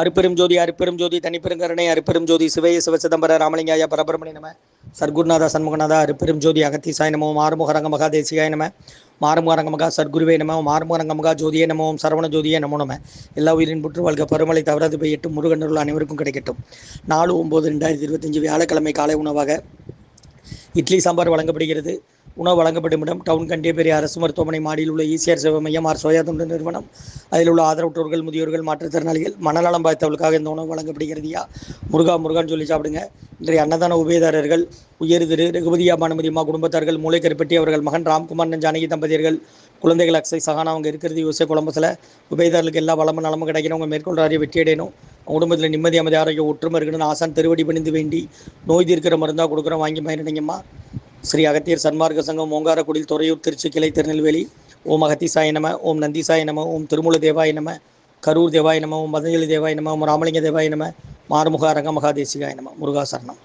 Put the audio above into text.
அருப்பெரும் ஜோதி அருப்பெரும் ஜோதி தனிப்பெருங்கருணை அருப்பெரும் ஜோதி சிவய சிவசிதம்பர ராமலிங்காய பரபரமணி நம சர்க்குருநாத சண்முகநாதா அருப்பெரும் ஜோதி அகத்தீசாய நமோ மாறுமுகரங்க மகா தேசிகாய நம மாறுமுகரங்க மகா சர்க்குருவே நம மாறுமுகரங்க மகா ஜோதியே நமோம் சரவண ஜோதியே நமோ நம. எல்லா உயிரின் புற்று வாழ்க பருமலை தவறாது பெய்யட்டும் முருகனருள் அனைவருக்கும் கிடைக்கட்டும். நாலு ஒம்பது ரெண்டாயிரத்தி இருபத்தஞ்சு வியாழக்கிழமை காலை உணவாக இட்லி சாம்பார் வழங்கப்படுகிறது. உணவு வழங்கப்படும் இடம். டவுன் கண்டியப்பேரி அரசு மருத்துவமனை மாடியில் உள்ள ஈசிஆர் சேவை மையம் ஆர் சோயா தொண்டு நிறுவனம். அதில் உள்ள ஆதரவற்றோர்கள் முதியோர்கள் மாற்றுத்திறனாளிகள் மனநலம் பாய்த்தவர்களுக்காக இந்த உணவு வழங்கப்படுகிறதுயா முருகா முருகான்னு சொல்லி சாப்பிடுங்க. இன்றைய அன்னதான உபயதாரர்கள் உயர் திரு ரகுபதியா பானுமதிமா குடும்பத்தார்கள் மூளைக்கருப்பட்டி அவர்கள் மகன் ராம்குமார் ஜானகி தம்பதியர்கள் குழந்தைகள் அக்ஸை சகானா அவங்க இருக்கிறது யோசிய குழம்பத்தில் உபயதாரர்களுக்கு எல்லா வளமும் நலமும் கிடைக்கணும். அவங்க அறிய வெற்றியடையணும் குடும்பத்தில் நிம்மதி அமைதி ஆரோக்கியம் ஒற்றுமை இருக்கணும்னு ஆசான் திருவடி பணிந்து வேண்டி நோய் தீர்க்கிற மருந்தாக கொடுக்குறோம் வாங்கி மயனிங்கம்மா ஸ்ரீ அகத்தியர் சன்மார்க்க சங்கம் ஓங்காரக்குடில் துறையூர் திருச்சி கிளை திருநெல்வேலி ஓம் அகத்திசாய நம ஓம் நந்திசாய நம ஓம் திருமூல தேவாய நம கரூர் தேவாய நம ஓம் பதஞ்சலி தேவாய நம ஓம் ராமலிங்க தேவாய நம மாறுமுக அரங்க மகாதேசிகாய நம முருகாசரணம்.